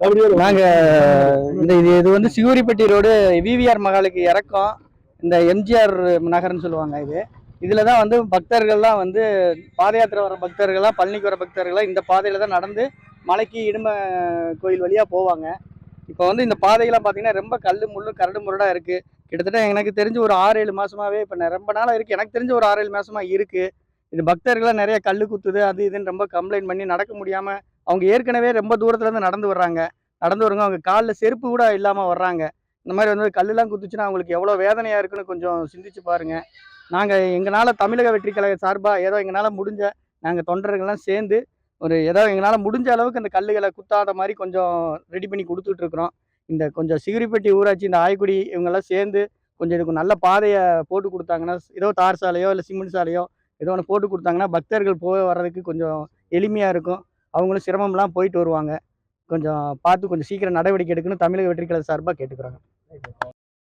நாங்க இந்த இது இது வந்து சிவரிப்பட்டி ரோடு விவிஆர் மகாலுக்கு இறக்கம். இந்த எம்ஜிஆர் நகர்னு சொல்லுவாங்க இது. இதில் தான் வந்து பக்தர்கள்லாம் வந்து பாத யாத்திரை வர பக்தர்கள்லாம் பழனிக்கு வர பக்தர்கள்லாம் இந்த பாதையில் தான் நடந்து மலைக்கு இடும கோயில் வழியாக போவாங்க. இப்போ வந்து இந்த பாதையெல்லாம் பார்த்தீங்கன்னா ரொம்ப கல் முள்ளு கரடு முரடாக இருக்குது கிட்டத்தட்ட எனக்கு தெரிஞ்சு ஒரு ஆறு ஏழு மாதமாகவே இப்போ ரொம்ப நாளாக இருக்குது எனக்கு தெரிஞ்சு ஒரு ஆறு ஏழு மாதமாக இருக்குது இது பக்தர்கள்லாம் நிறைய கல் குத்துது அது இதுன்னு ரொம்ப கம்ப்ளைண்ட் பண்ணி நடக்க முடியாமல் அவங்க ஏற்கனவே ரொம்ப தூரத்துல இருந்து நடந்து வர்றாங்க. நடந்து வருங்க அவங்க காலில் செருப்பு கூட இல்லாமல் வர்றாங்க. இந்த மாதிரி வந்து கல்லுலாம் குத்துச்சுன்னா அவங்களுக்கு எவ்வளோ வேதனையாக இருக்குன்னு கொஞ்சம் சிந்திச்சு பாருங்கள் நாங்கள் எங்களால் தமிழக வெற்றி கழக சார்பாக ஏதோ எங்களால் முடிஞ்ச நாங்கள் தொண்டர்கள்லாம் சேர்ந்து ஒரு ஏதோ எங்களால் முடிஞ்ச அளவுக்கு அந்த கல்லுகளை குத்தாத மாதிரி கொஞ்சம் ரெடி பண்ணி கொடுத்துட்ருக்குறோம் இந்த கொஞ்சம் சிகிரிப்பட்டி ஊராட்சி இந்த ஆய்க்குடி இவங்கெல்லாம் சேர்ந்து கொஞ்சம் இதுக்கு நல்ல பாதையை போட்டு கொடுத்தாங்கன்னா ஏதோ தார் சாலையோ இல்லை சிமெண்ட் சாலையோ ஏதோ ஒன்று போட்டு கொடுத்தாங்கன்னா பக்தர்கள் போக வர்றதுக்கு கொஞ்சம் எளிமையாக இருக்கும். அவங்களும் சிரமம்லாம் போயிட்டு வருவாங்க. கொஞ்சம் பார்த்து கொஞ்சம் சீக்கிரம் நடவடிக்கை எடுக்கணும். தமிழக வெற்றிக்கலை சார்பாக கேட்டுக்கிறாங்க.